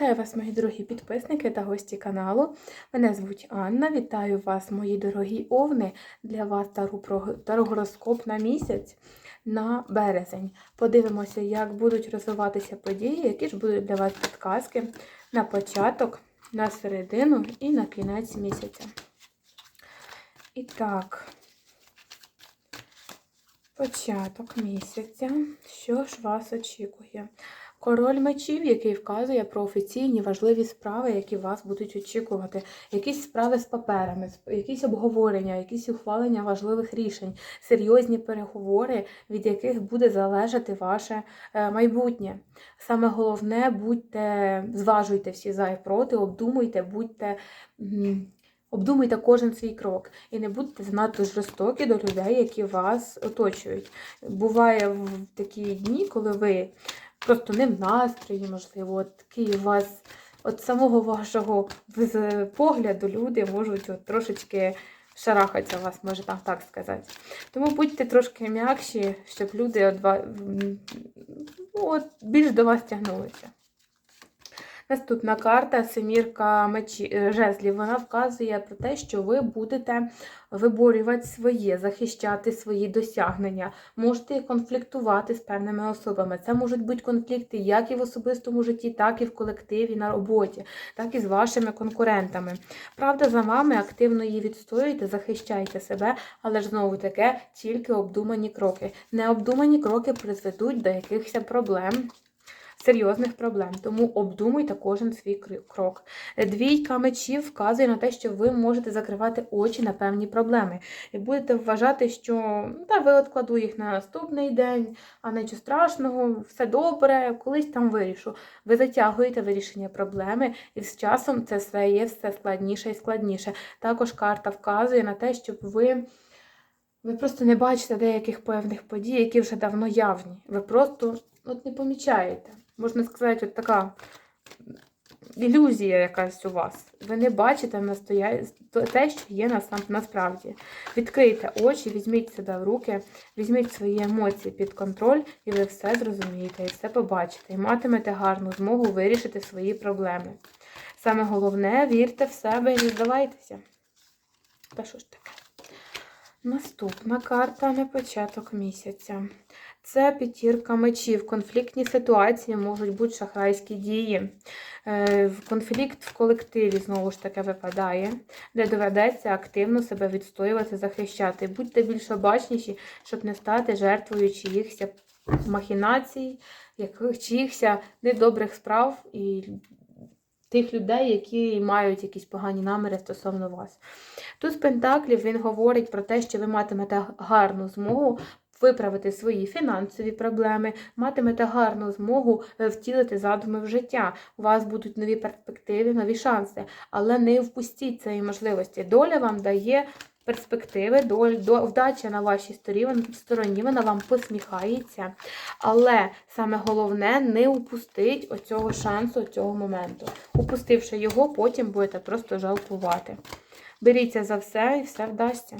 Вітаю вас, мої дорогі підписники та гості каналу. Мене звуть Анна. Вітаю вас, мої дорогі овни. Для вас тарогороскоп на місяць на березень. Подивимося, як будуть розвиватися події, які ж будуть для вас підказки на початок, на середину і на кінець місяця. І так, початок місяця. Що ж вас очікує? Король мечів, який вказує про офіційні важливі справи, які вас будуть очікувати, якісь справи з паперами, якісь обговорення, якісь ухвалення важливих рішень, серйозні переговори, від яких буде залежати ваше е, майбутнє. Саме головне, будьте, зважуйте всі за і проти, обдумуйте, будьте. Обдумуйте кожен свій крок і не будьте занадто жорстокі до людей, які вас оточують. Буває в такі дні, коли ви просто не в настрої, можливо, от такий у вас от самого вашого погляду люди можуть от трошечки шарахатися вас, може так, так сказати. Тому будьте трошки м'якші, щоб люди от, ну, от, більш до вас тягнулися. Наступна карта Семірка мечі, е, жезлів. Вона вказує про те, що ви будете виборювати своє, захищати свої досягнення, можете конфліктувати з певними особами. Це можуть бути конфлікти як і в особистому житті, так і в колективі на роботі, так і з вашими конкурентами. Правда, за вами активно її відстоюєте, захищайте себе, але ж знову таке тільки обдумані кроки. Необдумані кроки призведуть до якихось проблем серйозних проблем. Тому обдумуйте кожен свій крок. Двійка мечів вказує на те, що ви можете закривати очі на певні проблеми. І будете вважати, що та, ви откладу їх на наступний день, а нічого страшного, все добре, колись там вирішу. Ви затягуєте вирішення проблеми, і з часом це все є все складніше і складніше. Також карта вказує на те, щоб ви. Ви просто не бачите деяких певних подій, які вже давно явні. Ви просто от не помічаєте можна сказати, от така ілюзія якась у вас. Ви не бачите настоя... те, що є насправді. Відкрийте очі, візьміть себе в руки, візьміть свої емоції під контроль, і ви все зрозумієте, і все побачите, і матимете гарну змогу вирішити свої проблеми. Саме головне, вірте в себе і не здавайтеся. Та що ж таке? Наступна карта на початок місяця. Це п'ятірка мечів. Конфліктні ситуації можуть бути шахрайські дії. Е, конфлікт в колективі, знову ж таки, випадає, де доведеться активно себе відстоювати, захищати. Будьте більш обачніші, щоб не стати жертвою чиїхся махінацій, чиїхсь недобрих справ і тих людей, які мають якісь погані наміри стосовно вас. Тут з Пентаклів він говорить про те, що ви матимете гарну змогу виправити свої фінансові проблеми, матимете гарну змогу е, втілити задуми в життя. У вас будуть нові перспективи, нові шанси, але не впустіть цієї можливості. Доля вам дає. Перспективи, доль, до, вдача на вашій стороні, вона вам посміхається. Але саме головне не упустить оцього шансу, цього моменту. Упустивши його, потім будете просто жалкувати. Беріться за все і все вдасться.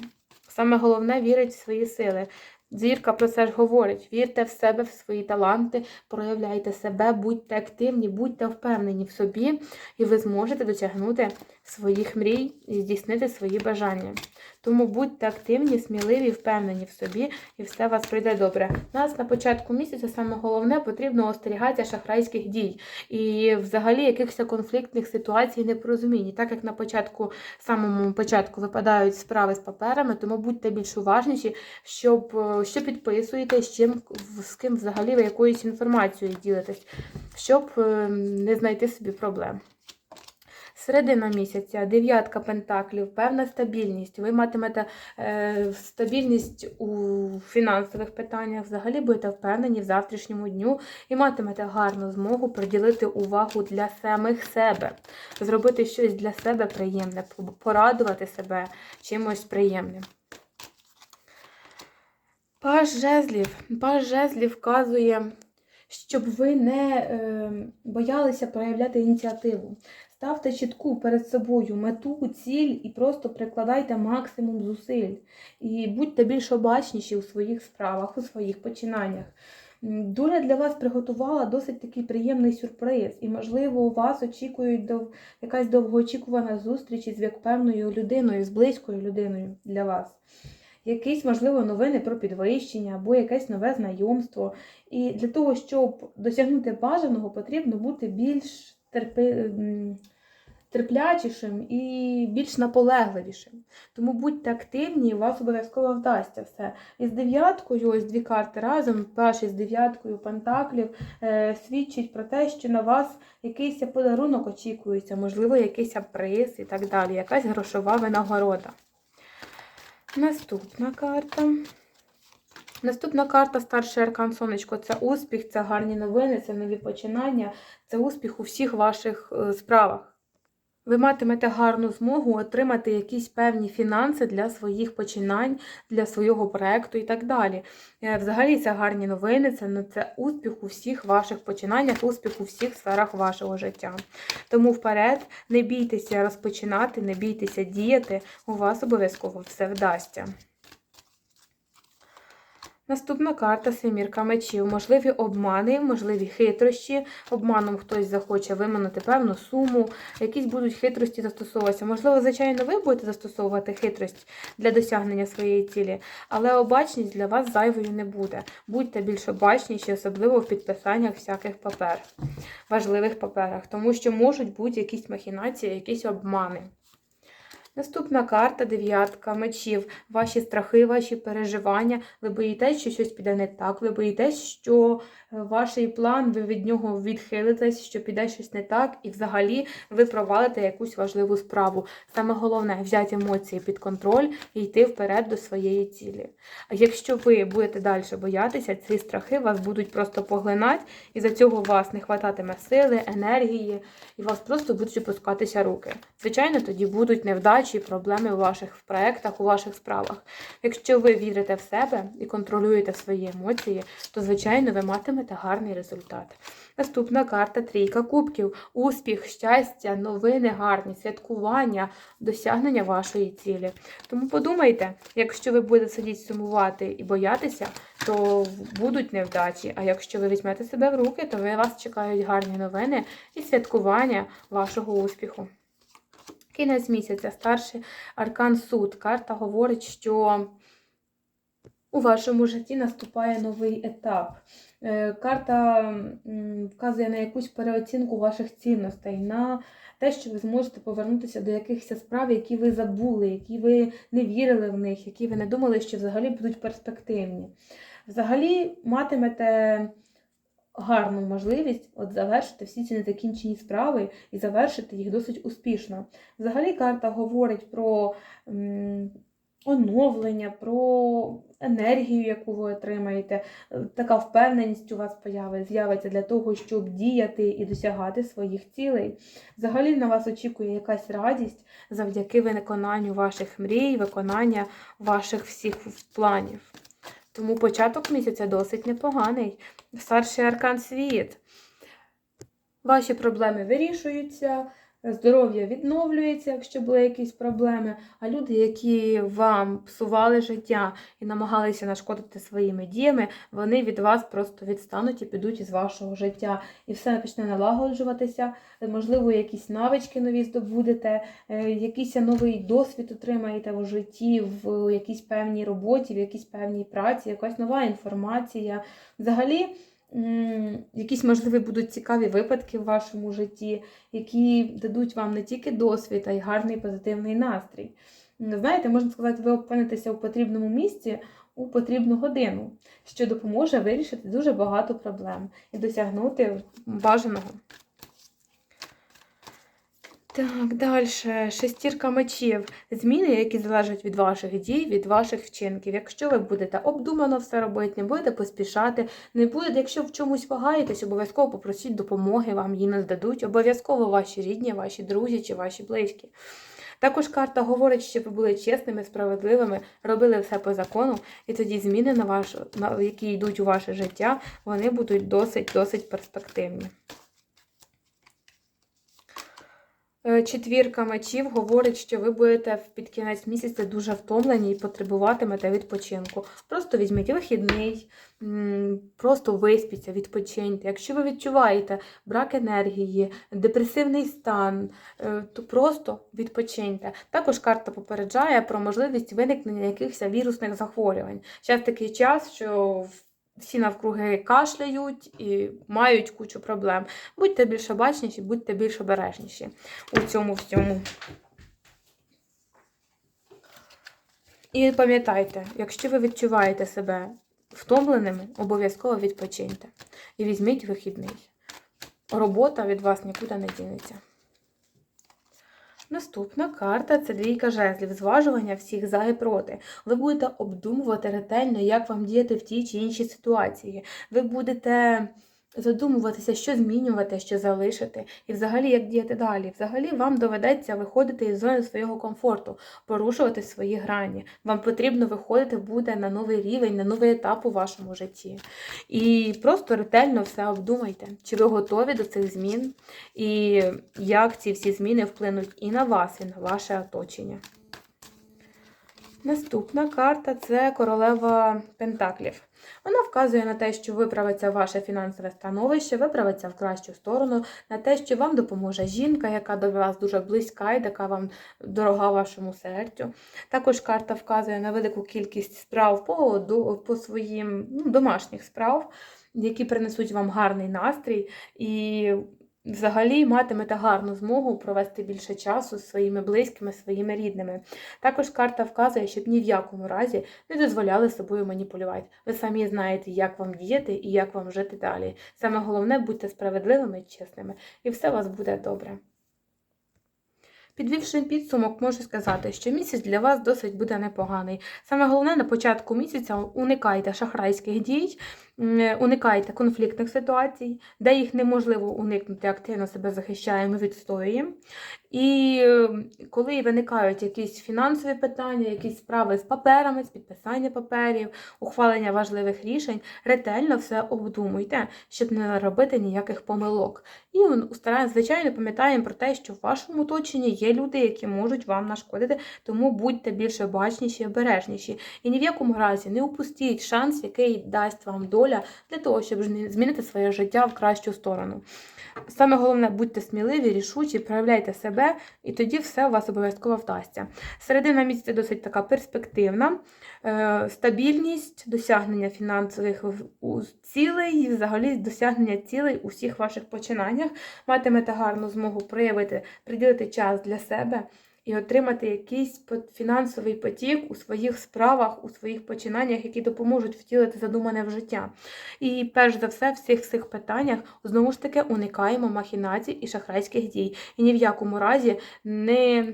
Саме головне вірить в свої сили. Зірка про це ж говорить: вірте в себе, в свої таланти, проявляйте себе, будьте активні, будьте впевнені в собі, і ви зможете досягнути своїх мрій і здійснити свої бажання. Тому будьте активні, сміливі, впевнені в собі, і все у вас прийде добре. Нас на початку місяця саме головне потрібно остерігатися шахрайських дій і взагалі якихось конфліктних ситуацій непорозумінь. Так як на початку, самому початку випадають справи з паперами, тому будьте більш уважніші, щоб що підписуєте, з чим з ким взагалі ви якоюсь інформацією ділитесь, щоб е, не знайти собі проблем. Середина місяця, дев'ятка пентаклів, певна стабільність. Ви матимете е, стабільність у фінансових питаннях, взагалі будете впевнені в завтрашньому дню і матимете гарну змогу приділити увагу для самих себе, зробити щось для себе приємне, порадувати себе чимось приємним. Паж жезлів. Паж жезлів вказує, щоб ви не е, боялися проявляти ініціативу. Ставте чітку перед собою мету, ціль і просто прикладайте максимум зусиль. І будьте більш обачніші у своїх справах, у своїх починаннях. Доля для вас приготувала досить такий приємний сюрприз, і, можливо, у вас очікують дов... якась довгоочікувана зустріч із певною людиною, з близькою людиною для вас. Якісь, можливо, новини про підвищення або якесь нове знайомство. І для того, щоб досягнути бажаного, потрібно бути більш терпи... терплячішим і більш наполегливішим. Тому будьте активні, і вас обов'язково вдасться все. І з дев'яткою, ось дві карти разом, перший з дев'яткою пентаклів, е, свідчить про те, що на вас якийсь подарунок очікується, можливо, якийсь приз і так далі, якась грошова винагорода. Наступна карта. Наступна карта старший аркан сонечко це успіх, це гарні новини, це нові починання, це успіх у всіх ваших е, справах. Ви матимете гарну змогу отримати якісь певні фінанси для своїх починань, для свого проекту і так далі. Е, Взагалі це гарні новини, це, ну, це успіх у всіх ваших починаннях, успіх у всіх сферах вашого життя. Тому вперед, не бійтеся розпочинати, не бійтеся діяти, у вас обов'язково все вдасться. Наступна карта семірка мечів. Можливі обмани, можливі хитрощі. Обманом хтось захоче виманити певну суму, якісь будуть хитрості застосовуватися. Можливо, звичайно, ви будете застосовувати хитрость для досягнення своєї цілі, але обачність для вас зайвою не буде. Будьте більш обачніші, особливо в підписаннях всяких папер, важливих паперах, тому що можуть бути якісь махінації, якісь обмани. Наступна карта дев'ятка мечів. Ваші страхи, ваші переживання. Ви боїтесь, що щось піде не так. Ви боїтесь, що ваш план, ви від нього відхилитесь, що піде щось не так, і взагалі ви провалите якусь важливу справу. Саме головне взяти емоції під контроль і йти вперед до своєї цілі. А якщо ви будете далі боятися, ці страхи вас будуть просто поглинати, і за цього у вас не хвататиме сили, енергії, і вас просто будуть опускатися руки. Звичайно, тоді будуть невдачі, проблеми у ваших проєктах, у ваших справах. Якщо ви вірите в себе і контролюєте свої емоції, то, звичайно, ви матимете гарний результат. Наступна карта трійка кубків. Успіх, щастя, новини гарні, святкування, досягнення вашої цілі. Тому подумайте, якщо ви будете сидіти сумувати і боятися, то будуть невдачі. А якщо ви візьмете себе в руки, то ви вас чекають гарні новини і святкування вашого успіху. Кінець місяця, старший аркан суд. Карта говорить, що у вашому житті наступає новий етап. Е, Карта вказує на якусь переоцінку ваших цінностей, на те, що ви зможете повернутися до якихось справ, які ви забули, які ви не вірили в них, які ви не думали, що взагалі будуть перспективні. Взагалі матимете гарну можливість от завершити всі ці незакінчені справи і завершити їх досить успішно. Взагалі карта говорить про м, оновлення, про енергію, яку ви отримаєте. Е, Така впевненість у вас з'явиться для того, щоб діяти і досягати своїх цілей. Взагалі на вас очікує якась радість завдяки виконанню ваших мрій, виконання ваших всіх планів. Тому початок місяця досить непоганий. Старший аркан світ. Ваші проблеми вирішуються, здоров'я відновлюється, якщо були якісь проблеми. А люди, які вам псували життя і намагалися нашкодити своїми діями, вони від вас просто відстануть і підуть із вашого життя. І все почне налагоджуватися. Можливо, якісь навички нові здобудете, е, якийсь новий досвід отримаєте у житті, в якійсь певній роботі, в якійсь певній праці, якась нова інформація. Взагалі. Якісь, можливі, будуть цікаві випадки в вашому житті, які дадуть вам не тільки досвід, а й гарний позитивний настрій. М, Знаєте, можна сказати, ви опинитеся у потрібному місці у потрібну годину, що допоможе вирішити дуже багато проблем і досягнути бажаного. Так, далі. Шестірка мечів. Зміни, які залежать від ваших дій, від ваших вчинків. Якщо ви будете обдумано все робити, не будете поспішати, не будете, якщо в чомусь вагаєтесь, обов'язково попросіть допомоги, вам її нададуть. Обов'язково ваші рідні, ваші друзі чи ваші близькі. Також карта говорить, що ви були чесними, справедливими, робили все по закону, і тоді зміни, на ваш, які йдуть у ваше життя, вони будуть досить-досить перспективні. Е, Четвірка мечів говорить, що ви будете під кінець місяця дуже втомлені і потребуватимете відпочинку. Просто візьміть вихідний, просто виспіться, відпочиньте. Якщо ви відчуваєте брак енергії, депресивний стан, е, то просто відпочиньте. Також карта попереджає про можливість виникнення якихось вірусних захворювань. Зараз такий час, що всі навкруги кашляють і мають кучу проблем. Будьте більше бачніші, будьте більш обережніші у цьому всьому. І пам'ятайте, якщо ви відчуваєте себе втомленими, обов'язково відпочиньте. І візьміть вихідний. Робота від вас нікуди не дінеться. Наступна карта це двійка жезлів, зважування всіх за і проти. Ви будете обдумувати ретельно, як вам діяти в тій чи іншій ситуації. Ви будете задумуватися, що змінювати, що залишити, і взагалі як діяти далі. Взагалі вам доведеться виходити із зони свого комфорту, порушувати свої грані. Вам потрібно виходити буде на новий рівень, на новий етап у вашому житті. І просто ретельно все обдумайте, чи ви готові до цих змін, і як ці всі зміни вплинуть і на вас, і на ваше оточення. Наступна карта це королева Пентаклів. Вона вказує на те, що виправиться ваше фінансове становище, виправиться в кращу сторону, на те, що вам допоможе жінка, яка до вас дуже близька і яка вам дорога вашому серцю. Також карта вказує на велику кількість справ по, по своїм ну, домашніх справ, які принесуть вам гарний настрій і взагалі матимете гарну змогу провести більше часу з своїми близькими, своїми рідними. Також карта вказує, щоб ні в якому разі не дозволяли собою маніпулювати. Ви самі знаєте, як вам діяти і як вам жити далі. Саме головне будьте справедливими і чесними, і все у вас буде добре. Підвівши підсумок, можу сказати, що місяць для вас досить буде непоганий. Саме головне на початку місяця уникайте шахрайських дій, уникайте конфліктних ситуацій, де їх неможливо уникнути, активно себе захищаємо, відстоюємо. І е, коли виникають якісь фінансові питання, якісь справи з паперами, з підписання паперів, ухвалення важливих рішень, ретельно все обдумуйте, щоб не робити ніяких помилок. І звичайно, пам'ятаємо про те, що в вашому оточенні є люди, які можуть вам нашкодити, тому будьте більше бачніші і обережніші. І ні в якому разі не упустіть шанс, який дасть вам доля для того, щоб змінити своє життя в кращу сторону. Саме головне, будьте сміливі, рішучі, проявляйте себе, і тоді все у вас обов'язково вдасться. Середина місяця досить така перспективна, е, стабільність, досягнення фінансових цілей взагалі досягнення цілей у всіх ваших починаннях. Матимете гарну змогу проявити, приділити час для себе і отримати якийсь фінансовий потік у своїх справах, у своїх починаннях, які допоможуть втілити задумане в життя. І перш за все, в всіх цих питаннях знову ж таки уникаємо махінацій і шахрайських дій. І ні в якому разі не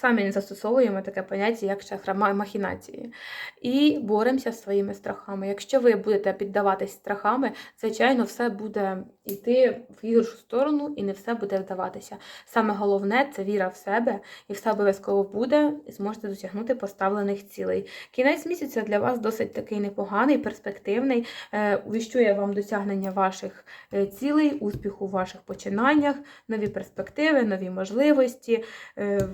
самі не застосовуємо таке поняття, як шахрама махінації. І боремося з своїми страхами. Якщо ви будете піддаватись страхами, звичайно, все буде йти в гіршу сторону і не все буде вдаватися. Саме головне це віра в себе, і все обов'язково буде, і зможете досягнути поставлених цілей. Кінець місяця для вас досить такий непоганий, перспективний, е, віщує вам досягнення ваших е, цілей, успіху в ваших починаннях, нові перспективи, нові можливості, е,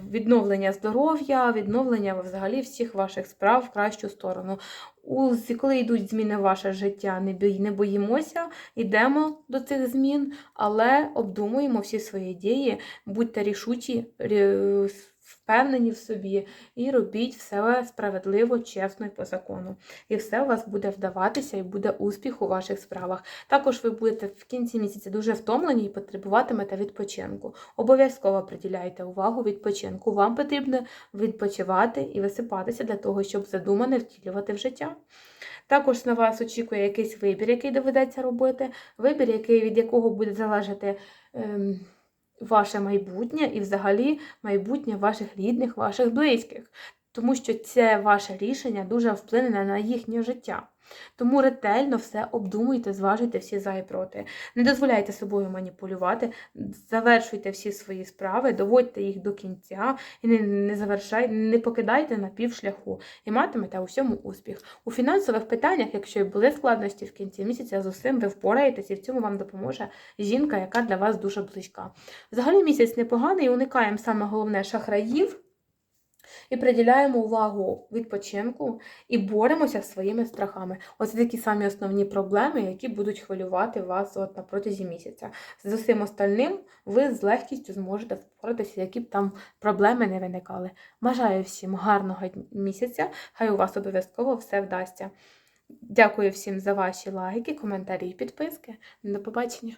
відновлення здоров'я, відновлення взагалі всіх ваших справ в кращу сторону. У, коли йдуть зміни в ваше життя, не бій- не боїмося, йдемо до цих змін, але обдумуємо всі свої дії, будьте рішучі, рі- впевнені в собі і робіть все справедливо, чесно і по закону. І все у вас буде вдаватися і буде успіх у ваших справах. Також ви будете в кінці місяця дуже втомлені і потребуватимете відпочинку. Обов'язково приділяйте увагу відпочинку. Вам потрібно відпочивати і висипатися для того, щоб задумане втілювати в життя. Також на вас очікує якийсь вибір, який доведеться робити, вибір, який, від якого буде залежати ем, ваше майбутнє і взагалі майбутнє ваших рідних, ваших близьких. Тому що це ваше рішення дуже вплине на їхнє життя. Тому ретельно все обдумуйте, зважуйте всі за і проти. Не дозволяйте собою маніпулювати, завершуйте всі свої справи, доводьте їх до кінця і не, не завершай, не покидайте на півшляху і матимете у всьому успіх. У фінансових питаннях, якщо і були складності в кінці місяця, з усім ви впораєтесь і в цьому вам допоможе жінка, яка для вас дуже близька. Взагалі місяць непоганий, уникаємо саме головне шахраїв. І приділяємо увагу відпочинку і боремося з своїми страхами. Ось такі самі основні проблеми, які будуть хвилювати вас от на протязі місяця. З усім остальним ви з легкістю зможете впоратися, які б там проблеми не виникали. Бажаю всім гарного місяця, хай у вас обов'язково все вдасться. Дякую всім за ваші лайки, коментарі і підписки. До побачення!